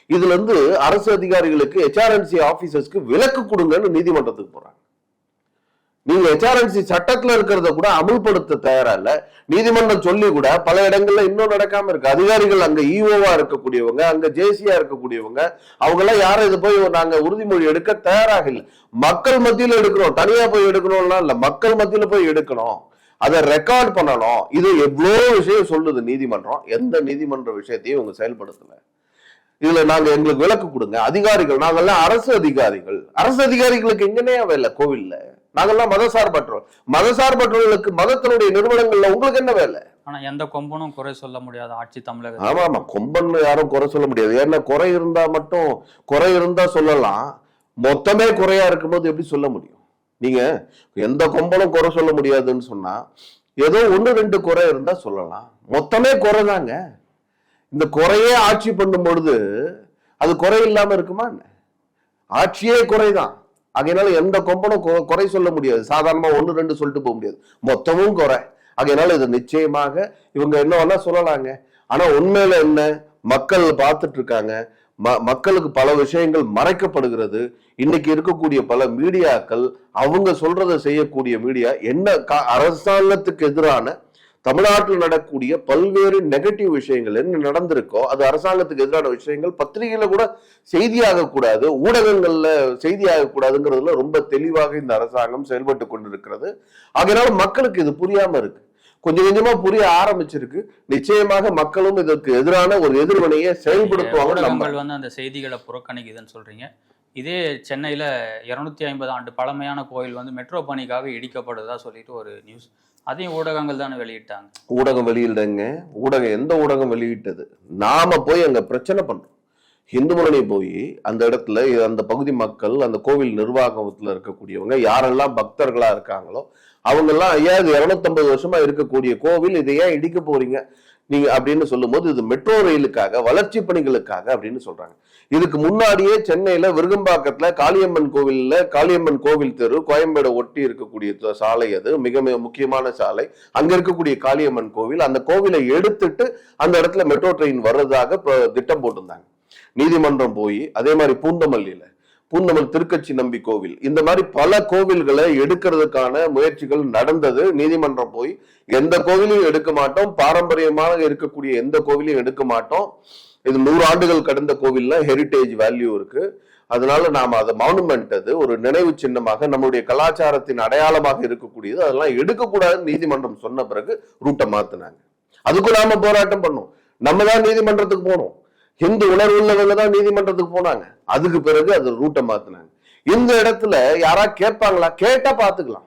இதுல இருந்து அரசு அதிகாரிகளுக்கு ஹெச்ஆர்என்சி ஆபீசர்ஸ்க்கு விலக்கு கொடுங்கன்னு நீதிமன்றத்துக்கு போறாங்க. நீங்க ஹெச்ஆர்என்சி சட்டத்துல இருக்கிறத கூட அமுல்படுத்த தயாரா இல்ல? நீதிமன்றம் சொல்லி கூட பல இடங்கள்ல இன்னும் நடக்காம இருக்கு. அதிகாரிகள் அங்க e இஓவா இருக்கக்கூடியவங்க அங்க ஜேசியா இருக்கக்கூடியவங்க அவங்க எல்லாம் யாரும் இது போய் நாங்க உறுதிமொழி எடுக்க தயாராக இல்லை. மக்கள் மத்தியில எடுக்கணும். தனியா போய் எடுக்கணும்லாம் இல்ல. மக்கள் மத்தியில போய் எடுக்கணும். அதை ரெக்கார்ட் பண்ணணும். இது எவ்வளோ விஷயம் சொல்லுது நீதிமன்றம். எந்த நீதிமன்ற விஷயத்தையும் இவங்க செயல்படுத்தல. இதுல நாங்க எங்களுக்கு விளக்கு கொடுங்க. அதிகாரிகள் நாங்கெல்லாம் அரசு அதிகாரிகள். அரசு அதிகாரிகளுக்கு எங்கனே வேலை கோவில்ல. நாங்கெல்லாம் மதசார்பற்றோர். மதசார்பற்றவர்களுக்கு மதத்தினுடைய நிறுவனங்கள்ல உங்களுக்கு என்ன வேலை? ஆனா எந்த கொம்பனும் குறை சொல்ல முடியாத ஆட்சி தமிழக ஆமா ஆமா கொம்பன் யாரும் குறை சொல்ல முடியாது. ஏன்னா குறை இருந்தா மட்டும் குறை இருந்தா சொல்லலாம். மொத்தமே குறையா இருக்கும்போது எப்படி சொல்ல முடியும்? நீங்க எந்த கொம்பனும் குறை சொல்ல முடியாதுன்னு சொன்னா ஏதோ ஒண்ணு ரெண்டு குறை இருந்தா சொல்லலாம். மொத்தமே குறைதாங்க இந்த குறையே ஆட்சி பண்ணும் பொழுது அது குறை இல்லாம இருக்குமா ஆட்சியே குறைதான். ஆகையினால எந்த கொம்பனும் குறை சொல்ல முடியாது. சாதாரணமா ஒன்று ரெண்டு சொல்லிட்டு போக முடியாது. மொத்தமும் குறை. ஆகையினால இது நிச்சயமாக இவங்க என்ன வேணா சொல்லலாங்க. ஆனா உண்மையில என்ன? மக்கள் பார்த்துட்டு இருக்காங்க. ம- மக்களுக்கு பல விஷயங்கள் மறைக்கப்படுகிறது. இன்னைக்கு இருக்கக்கூடிய பல மீடியாக்கள் அவங்க சொல்றதை செய்யக்கூடிய மீடியா என்ன கா- அரசாங்கத்துக்கு எதிரான தமிழ்நாட்டில் நடக்கக்கூடிய பல்வேறு நெகட்டிவ் விஷயங்கள் என்ன நடந்திருக்கோ அது அரசாங்கத்துக்கு எதிரான விஷயங்கள் பத்திரிகையில கூட செய்தியாக கூடாது ஊடகங்கள்ல செய்தியாக கூடாதுங்கிறதுல ரொம்ப தெளிவாக இந்த அரசாங்கம் செயல்பட்டு கொண்டிருக்கிறது. ஆகையினால மக்களுக்கு இது புரியாம இருக்கு. கொஞ்சம் கொஞ்சமா புரிய ஆரம்பிச்சிருக்கு. நிச்சயமாக மக்களும் இதற்கு எதிரான ஒரு எதிர்வினையை செயல்படுத்துவாங்க நம்ம வந்து அந்த செய்திகளை புறக்கணிக்குதுன்னு சொல்றீங்க. இதே சென்னையில இருநூத்தி ஐம்பது ஆண்டு பழமையான கோயில் வந்து மெட்ரோ பணிக்காக இடிக்கப்படுதா சொல்லிட்டு ஒரு நியூஸ் அதையும் ஊடகங்கள் தானே வெளியிட்டாங்க. ஊடகம் வெளியிடுங்க ஊடகம் எந்த ஊடகம் வெளியிட்டது? நாம போய் அங்க பிரச்சனை பண்றோம். இந்து முரணி போய் அந்த இடத்துல அந்த பகுதி மக்கள் அந்த கோவில் நிர்வாகத்தில் இருக்கக்கூடியவங்க யாரெல்லாம் பக்தர்களா இருக்காங்களோ அவங்கெல்லாம் ஐயா இது இருநூத்தம்பது வருஷமா இருக்கக்கூடிய கோவில் இதை ஏன் இடிக்க போறீங்க? நீங்க அப்படின்னு சொல்லும்போது இது மெட்ரோ ரயிலுக்காக வளர்ச்சி பணிகளுக்காக அப்படின்னு சொல்றாங்க. இதுக்கு முன்னாடியே சென்னையில விருகம்பாக்கத்துல காளியம்மன் கோவில்ல காளியம்மன் கோவில் தெரு கோயம்பேடு ஒட்டி இருக்கக்கூடிய சாலை அது மிக மிக முக்கியமான சாலை. அங்க இருக்கக்கூடிய காளியம்மன் கோவில் அந்த கோவிலை எடுத்துட்டு அந்த இடத்துல மெட்ரோ ட்ரெயின் வர்றதாக திட்டம் போட்டிருந்தாங்க. நீதிமன்றம் போய் அதே மாதிரி பூந்தமல்லியில பூந்தமல் திருக்கச்சி நம்பி கோவில். இந்த மாதிரி பல கோவில்களை எடுக்கிறதுக்கான முயற்சிகள் நடந்தது. நீதிமன்றம் போய் எந்த கோவிலையும் எடுக்க மாட்டோம். பாரம்பரியமாக இருக்கக்கூடிய எந்த கோவிலையும் எடுக்க மாட்டோம். இது நூறு ஆண்டுகள் கடந்த கோவில்ல ஹெரிட்டேஜ் வேல்யூ இருக்கு. அதனால நாம அதை மானுமெண்ட் அது ஒரு நினைவு சின்னமாக நம்மளுடைய கலாச்சாரத்தின் அடையாளமாக இருக்கக்கூடியது அதெல்லாம் எடுக்கக்கூடாதுன்னு நீதிமன்றம் சொன்ன பிறகு ரூட்டை மாத்தினாங்க. அதுக்கும் நாம போராட்டம் பண்ணோம். நம்ம தான் நீதிமன்றத்துக்கு போனோம். ஹிந்து உணர்வு உள்ளவங்க தான் நீதிமன்றத்துக்கு போனாங்க. அதுக்கு பிறகு அது ரூட்டை மாத்தினாங்க. இந்த இடத்துல யாரா கேட்பாங்களா? கேட்டா பாத்துக்கலாம்.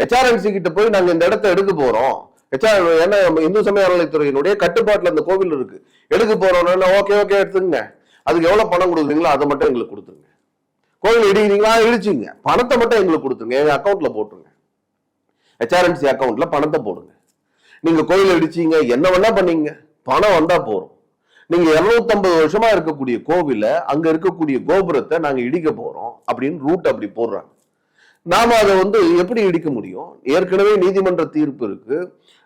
ஹெச்ஆர்என்சி கிட்ட போய் நாங்க இந்த இடத்த எடுக்க போறோம். ஹெச்ஆர் ஏன்னா நம்ம இந்து சமய அறநிலைத்துறையினுடைய கட்டுப்பாட்டுல அந்த கோவில் இருக்கு. எடுக்க போறோம்னா ஓகே ஓகே எடுத்துங்க அதுக்கு எவ்வளவு பணம் கொடுக்குறீங்களோ அதை மட்டும் எங்களுக்கு கொடுத்துருங்க. கோவில் இடிக்கிறீங்களா? இடிச்சிங்க. பணத்தை மட்டும் எங்களுக்கு கொடுத்துருங்க. எங்க அக்கௌண்ட்ல போட்டுருங்க. ஹெச்ஆர்என்சி அக்கௌண்ட்ல பணத்தை போடுங்க. நீங்க கோயில் இடிச்சீங்க என்ன வேணா பண்ணீங்க. பணம் வந்தா போறோம். நீங்க 250 வருஷமா இருக்கக்கூடிய கோவில அங்க இருக்கக்கூடிய கோபுரத்தை நாங்க இடிக்க போறோம் அப்படின்னு ரூட் அப்படி போடுறாங்க. நாம அதை வந்து எப்படி இடிக்க முடியும்? ஏற்கனவே நீதிமன்ற தீர்ப்பு இருக்கு.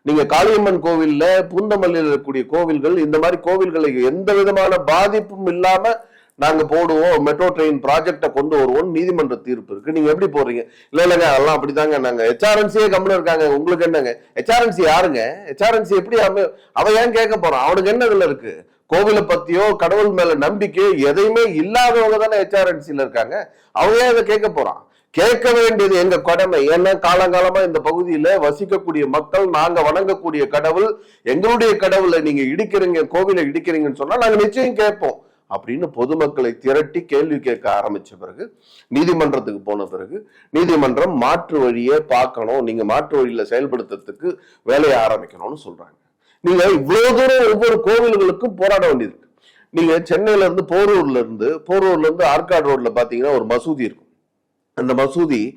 நீங்க காளியம்மன் கோவில்ல பூந்தமல்லியில் இருக்கக்கூடிய கோவில்கள் இந்த மாதிரி கோவில்களை எந்த விதமான பாதிப்பும் இல்லாம நாங்க போடுவோம். மெட்ரோ ட்ரெயின் ப்ராஜெக்டை கொண்டு வருவோம் நீதிமன்ற தீர்ப்பு இருக்கு. நீங்க எப்படி போறீங்க இல்ல இல்லைங்க அதெல்லாம் அப்படிதாங்க. நாங்க ஹெச்ஆர்என்சியே கம்முன்னு இருக்காங்க. உங்களுக்கு என்னங்க? ஹெச்ஆர்என்சி யாருங்க? ஹெச்ஆர்என்சி எப்படி அவன் ஏன் கேட்க போறான் அவனுக்கு என்ன இதுல இருக்கு? கோவிலை பத்தியோ கடவுள் மேல நம்பிக்கையோ எதையுமே இல்லாதவங்க தானே ஹெச்ஆர்என்சியில இருக்காங்க. அவங்க ஏன் இதை கேட்க போறான்? கேட்க வேண்டியது எங்க கடமை? ஏன்னா காலங்காலமா இந்த பகுதியில வசிக்கக்கூடிய மக்கள் நாங்க வணங்கக்கூடிய கடவுள் எங்களுடைய கடவுளை நீங்க இடிக்கிறீங்க கோவிலை இடிக்கிறீங்கன்னு சொன்னா நாங்க நிச்சயம் கேட்போம். அப்படின்னு பொதுமக்களை திரட்டி கேள்வி கேட்க ஆரம்பிச்ச பிறகு நீதிமன்றத்துக்கு போன பிறகு நீதிமன்றம் மாற்று வழியை பார்க்கணும். நீங்க மாற்று வழியில செயல்படுத்துறதுக்கு வேலையை ஆரம்பிக்கணும்னு சொல்றாங்க. நீங்க இவ்வளவு தூரம் ஒவ்வொரு கோவில்களுக்கும் போராட வேண்டியது நீங்க சென்னையில இருந்து போரூர்ல இருந்து போரூர்ல இருந்து ஆற்காடு ரோட்ல பாத்தீங்கன்னா ஒரு மசூதி இருக்கும். அந்த மசூதி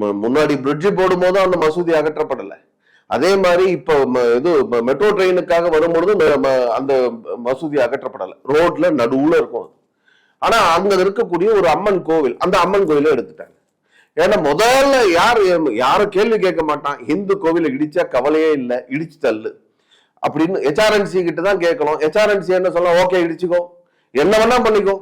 முன்னாடி பிரிட்ஜ் போடும்போது அந்த மசூதி அகற்றப்படல. அதே மாதிரி இப்ப ம- இது மெட்ரோ ட்ரெயினுக்காக வரும்பொழுது ம- அந்த மசூதி அகற்றப்படல. ரோட்ல நடுவுல இருக்கும் அது. ஆனா அங்க இருக்கக்கூடிய ஒரு அம்மன் கோவில் அந்த அம்மன் கோவிலை எடுத்துட்டாங்க. ஏன்னா முதல்ல யார் யாரும் கேள்வி கேட்க மாட்டான். இந்து கோவிலை இடிச்சா கவலையே இல்லை இடிச்சு தள்ளு. அப்படின்னு ஹெச்ஆர்என்சி கிட்ட தான் கேட்கணும். ஹெச்ஆர்என்சி என்ன சொல்ல ஓகே இடிச்சுக்கோ. என்ன வேணா பண்ணிக்கோ.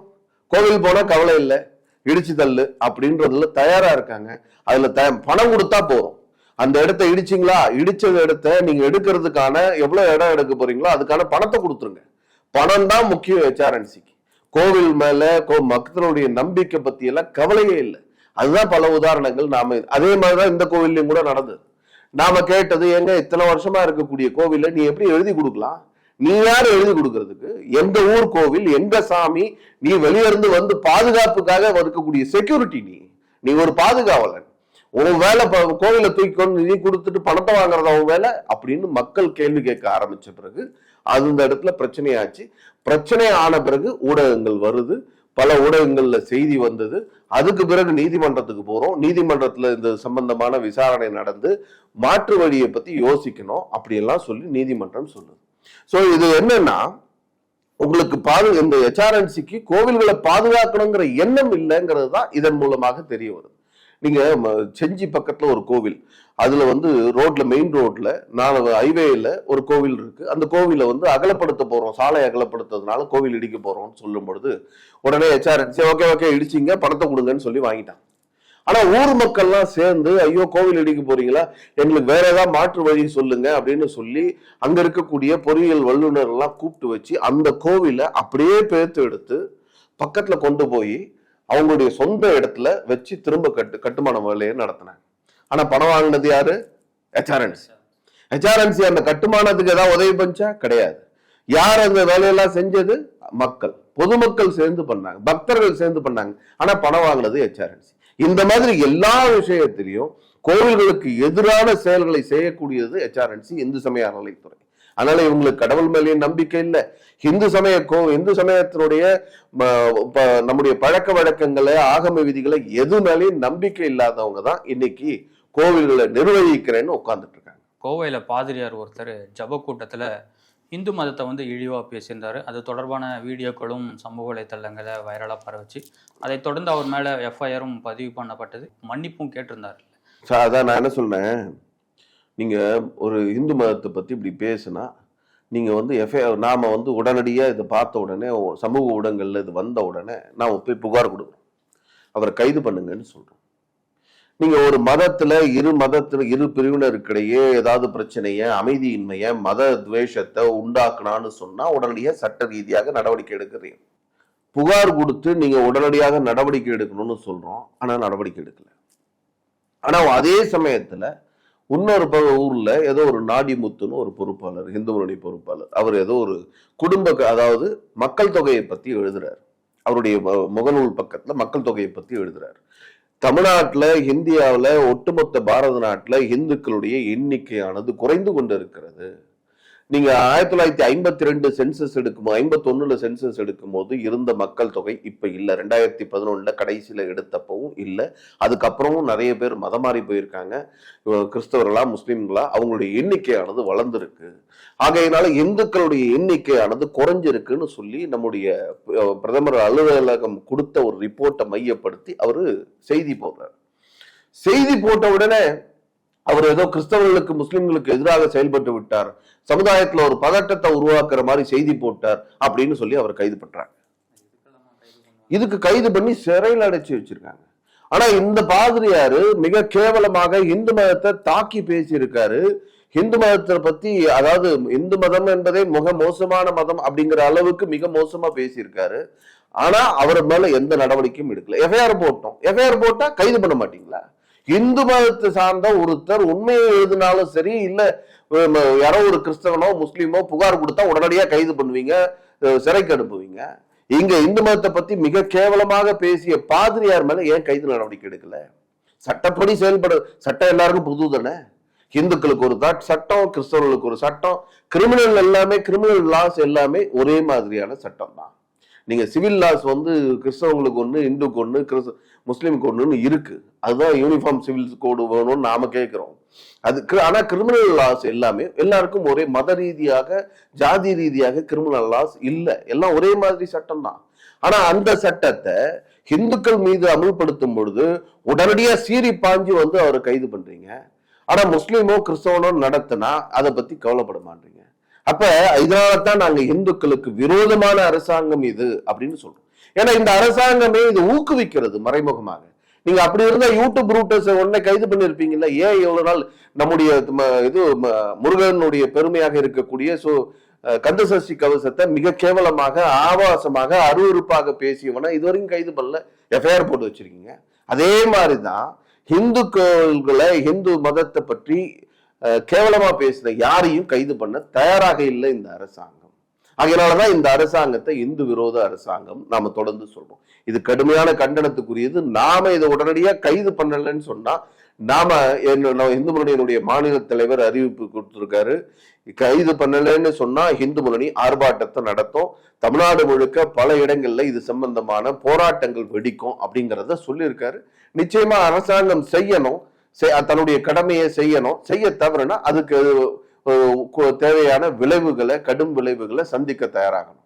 கோவில் போனா கவலை இல்லை. இடிச்சு தள்ளு அப்படின்றதுல தயாரா இருக்காங்க. அதுல த பணம் கொடுத்தா போதும். அந்த இடத்த இடிச்சிங்களா? இடிச்ச இடத்த நீங்க எடுக்கிறதுக்கான எவ்வளவு இடம் எடுக்க போறீங்களோ அதுக்கான பணத்தை கொடுத்துருங்க. பணம் தான் முக்கியம் ஹெச்ஆர்என்சிக்கு கோவில் மேல கோ மக்களுடைய நம்பிக்கை பத்தி எல்லாம் கவலையே இல்லை. அதுதான் பல உதாரணங்கள். நாம அதே மாதிரிதான் இந்த கோவில்லையும் கூட நடந்தது. நாம கேட்டது எங்க இத்தனை வருஷமா இருக்கக்கூடிய கோவில நீ எப்படி எழுதி கொடுக்கலாம்? நீ யார் எழுதி கொடுக்கறதுக்கு? எந்த ஊர் கோவில்? எந்த சாமி? நீ வெளியிருந்து வந்து பாதுகாப்புக்காக இருக்கக்கூடிய செக்யூரிட்டி நீ. நீ ஒரு பாதுகாவலன். உன் வேலை ப- தூக்கி கொண்டு நீ கொடுத்துட்டு பணத்தை வாங்குறதா உன் வேலை? அப்படின்னு மக்கள் கேள்வி கேட்க ஆரம்பிச்ச பிறகு அது இந்த இடத்துல பிரச்சனையாச்சு. பிரச்சனை ஆன பிறகு ஊடகங்கள் வருது. பல ஊடகங்கள்ல செய்தி வந்தது. அதுக்கு பிறகு நீதிமன்றத்துக்கு போகிறோம் நீதிமன்றத்தில் இந்த சம்பந்தமான விசாரணை நடந்து மாற்று வழியை பற்றி யோசிக்கணும். அப்படியெல்லாம் சொல்லி நீதிமன்றம் சொல்லுது. ஸோ இது என்னன்னா உங்களுக்கு பாது இந்த ஹெச்ஆர்என்சிக்கு கோவில்களை பாதுகாக்கணுங்கிற எண்ணம் இல்லைங்கிறது தான் இதன் மூலமாக தெரிய வருது. நீங்கள் ம- செஞ்சி பக்கத்தில் ஒரு கோவில். அதில் வந்து ரோட்டில் மெயின் ரோட்டில் நாலு ஹைவேயில் ஒரு கோவில் இருக்குது அந்த கோவிலை வந்து அகலப்படுத்த போகிறோம் சாலை அகலப்படுத்துறதுனால கோவில் இடிக்க போகிறோம்னு சொல்லும் பொழுது உடனே ஹெச்ஆர்என்சி ஓகே ஓகே இடிச்சிங்க பணத்தை கொடுங்கன்னு சொல்லி வாங்கிட்டான். ஆனா ஊர் மக்கள்லாம் சேர்ந்து ஐயோ கோவில் இடிக்க போறீங்களா? எங்களுக்கு வேற ஏதாவது மாற்று வழி சொல்லுங்க அப்படின்னு சொல்லி அங்க இருக்கக்கூடிய பொறியியல் வல்லுநர்லாம் கூப்பிட்டு வச்சு அந்த கோவிலை அப்படியே பேர்த்து எடுத்து பக்கத்துல கொண்டு போய் அவங்களுடைய சொந்த இடத்துல வச்சு திரும்ப கட்டு கட்டுமான வேலையை நடத்தினாங்க. ஆனா பணம் வாங்கினது யாரு? ஹெச்ஆர்என்சி ஹெச்ஆர்என்சி அந்த கட்டுமானத்துக்கு ஏதாவது உதவி பண்ணிச்சா? கிடையாது. யார் அந்த வேலையெல்லாம் செஞ்சது? மக்கள். பொதுமக்கள் சேர்ந்து பண்ணாங்க. பக்தர்கள் சேர்ந்து பண்ணாங்க. ஆனா பணம் வாங்கினது ஹெச்ஆர்என்சி இந்த மாதிரி எல்லா விஷயத்திலையும் கோவில்களுக்கு எதிரான செயல்களை செய்யக்கூடியது ஹெச்ஆர்என்சி இந்து சமய அறநிலைத்துறை அதனால இவங்களுக்கு கடவுள் மேலேயும் நம்பிக்கை இல்லை. இந்து சமய கோ இந்து சமயத்தினுடைய நம்முடைய பழக்க வழக்கங்களை ஆகம விதிகளை எது மேலேயும் நம்பிக்கை இல்லாதவங்க தான் இன்னைக்கு கோவில்களை நிர்வகிக்கிறேன்னு உட்கார்ந்துட்டு இருக்காங்க. கோவையில் பாதிரியார் ஒருத்தர் ஜப கூட்டத்தில் இந்து மதத்தை வந்து இழிவாக பேசியிருந்தார். அது தொடர்பான வீடியோக்களும் சமூக வலைத்தளங்களை வைரலாக பரவச்சு. அதைத் தொடர்ந்து அவர் மேலே எஃப்ஐஆரும் பதிவு பண்ணப்பட்டது. மன்னிப்பும் கேட்டிருந்தார். சா, அதான் நான் என்ன சொன்னேன் நீங்கள் ஒரு இந்து மதத்தை பற்றி இப்படி பேசுனா நீங்கள் வந்து எஃப்ஐ நாம் வந்து உடனடியாக இதை பார்த்த உடனே சமூக ஊடகங்களில் இது வந்த உடனே நாம் போய் புகார் கொடுக்குறோம் அவரை கைது பண்ணுங்கன்னு சொல்கிறோம் நீங்கள் ஒரு மதத்தில் இரு மதத்தில் இரு பிரிவினருக்கிடையே ஏதாவது பிரச்சனையை அமைதியின்மையை மத துவேஷத்தை உண்டாக்குனான்னு சொன்னால் உடனடியாக சட்ட ரீதியாக நடவடிக்கை எடுக்கிறீங்க. புகார் கொடுத்து நீங்கள் உடனடியாக நடவடிக்கை எடுக்கணும்னு சொல்கிறோம் ஆனால் நடவடிக்கை எடுக்கலை. ஆனால் அதே சமயத்தில் இன்னொரு ப- ஊர்ல ஏதோ ஒரு நாடிமுத்துன்னு ஒரு பொறுப்பாளர் ஹிந்துவனுடைய முன்னணி பொறுப்பாளர். அவர் ஏதோ ஒரு குடும்ப அதாவது மக்கள் தொகையை பத்தி எழுதுறார். அவருடைய முகநூல் பக்கத்துல மக்கள் தொகையை பத்தி எழுதுறார். தமிழ்நாட்டில் இந்தியாவில் ஒட்டுமொத்த பாரத நாட்டில் இந்துக்களுடைய எண்ணிக்கையானது குறைந்து கொண்டிருக்கிறது. நீங்க ஆயிரத்தி தொள்ளாயிரத்தி ஐம்பத்தி ரெண்டு சென்சஸ் எடுக்கும் ஐம்பத்தி ஒண்ணுல சென்சஸ் எடுக்கும் போது இருந்த மக்கள் தொகை இப்ப இல்ல. ரெண்டாயிரத்தி பதினொன்னுல கடைசியில எடுத்தப்பவும் இல்ல. அதுக்கப்புறமும் நிறைய பேர் மதம் மாறி போயிருக்காங்க கிறிஸ்தவர்களா முஸ்லீம்களா அவங்களுடைய எண்ணிக்கையானது வளர்ந்துருக்கு. ஆகையினால இந்துக்களுடைய எண்ணிக்கையானது குறைஞ்சிருக்குன்னு சொல்லி நம்முடைய பிரதமர் அலுவலகம் கொடுத்த ஒரு ரிப்போர்ட்டை மையப்படுத்தி அவரு செய்தி போடுறார். செய்தி போட்ட உடனே அவர் ஏதோ கிறிஸ்தவர்களுக்கு முஸ்லிம்களுக்கு எதிராக செயல்பட்டு விட்டார். சமுதாயத்துல ஒரு பதட்டத்தை உருவாக்குற மாதிரி செய்தி போட்டார் அப்படின்னு சொல்லி அவர் கைது பண்றாங்க. இதுக்கு கைது பண்ணி சிறையில் அடைச்சி வச்சிருக்காங்க. ஆனா இந்த பாதிரியாரு மிக கேவலமாக இந்து மதத்தை தாக்கி பேசியிருக்காரு. இந்து மதத்தை பத்தி அதாவது இந்து மதம் என்பதே மிக மோசமான மதம் அப்படிங்கிற அளவுக்கு மிக மோசமா பேசியிருக்காரு. ஆனா அவர் மேல எந்த நடவடிக்கையும் எடுக்கல. எஃப்ஐஆர் போட்டோம். எஃப்ஐஆர் போட்டா கைது பண்ண மாட்டீங்களா? இந்து மதத்தை சார்ந்த ஒருத்தர் உண்மையை எழுதினாலும் சரி இல்ல யாரோ ஒரு கிறிஸ்தவனோ முஸ்லீமோ புகார் கொடுத்தா உடனடியா கைது பண்ணுவீங்க சிறைக்கு அனுப்புவீங்க. இங்க இந்து மதத்தை பத்தி மிக கேவலமாக பேசிய பாதிரியார் மேல ஏன் கைது நடவடிக்கை எடுக்கல? சட்டப்படி செயல்பட சட்டம் எல்லாருக்கும் புது தானே? இந்துக்களுக்கு ஒரு தட் சட்டம் கிறிஸ்தவர்களுக்கு ஒரு சட்டம் கிரிமினல் எல்லாமே கிரிமினல் லாஸ் எல்லாமே ஒரே மாதிரியான சட்டம் தான் நீங்க சிவில் லாஸ் வந்து கிறிஸ்தவங்களுக்கு ஒண்ணு இந்துக்கு ஒண்ணு கிறிஸ்த முஸ்லீம் கோடுன்னு இருக்கு. அதுதான் யூனிஃபார்ம் சிவில் கோடு வேணும்னு நாம கேட்கிறோம் அது ஆனால் ஆனா கிரிமினல் லாஸ் எல்லாமே எல்லாருக்கும் ஒரே மத ரீதியாக ஜாதி ரீதியாக கிரிமினல் லாஸ் இல்லை. எல்லாம் ஒரே மாதிரி சட்டம் தான். ஆனா அந்த சட்டத்தை ஹிந்துக்கள் மீது அமல்படுத்தும் பொழுது உடனடியா சீறி பாஞ்சு வந்து அவரை கைது பண்றீங்க. ஆனா முஸ்லீமோ கிறிஸ்தவனோ நடத்தினா அதை பத்தி கவலைப்பட மாட்டீங்க. அப்ப இதனாலதான் நாங்க இந்துக்களுக்கு விரோதமான அரசாங்கம் இது அப்படின்னு சொல்றோம். ஏன்னா இந்த அரசாங்கமே இது ஊக்குவிக்கிறது மறைமுகமாக. நீங்க அப்படி இருந்தா யூடியூப் ரூட்டர்ஸ் உடனே கைது பண்ணிருப்பீங்கல்ல ஏன் இவ்வளவு நாள் நம்முடைய இது முருகனுடைய பெருமையாக இருக்கக்கூடிய சோ கந்தசஷ்டி கவசத்தை மிக கேவலமாக ஆபாசமாக அருவருப்பாக பேசியவனை இதுவரைக்கும் கைது பண்ணல. எஃப்ஐஆர் போட்டு வச்சிருக்கீங்க. அதே மாதிரிதான் இந்துக்களை ஹிந்து மதத்தை பற்றி கேவலமா பேசின யாரையும் கைது பண்ண தயாராக இல்லை இந்த அரசாங்கம். அதனாலதான் இந்த அரசாங்கத்தை இந்து விரோத அரசாங்கம் நாம தொடர்ந்து சொல்றோம். இது கடுமையான கண்டனத்துக்குரியது. நாம இதை உடனடியா கைது பண்ணலன்னு சொன்னா நாம என்ன- இந்து முன்னணியினுடைய மாநில தலைவர் அறிவிப்பு கொடுத்திருக்காரு. கைது பண்ணலைன்னு சொன்னா இந்து முன்னணி ஆர்ப்பாட்டத்தை நடத்தும். தமிழ்நாடு முழுக்க பல இடங்கள்ல இது சம்பந்தமான போராட்டங்கள் வெடிக்கும் அப்படிங்கிறத சொல்லியிருக்காரு. நிச்சயமா அரசாங்கம் செய்யணும். செய்- தன்னுடைய கடமையை செய்யணும். செய்ய தவறுனா அதுக்கு தேவையான விளைவுகளை கடும் விளைவுகளை சந்திக்க தயாராகணும்.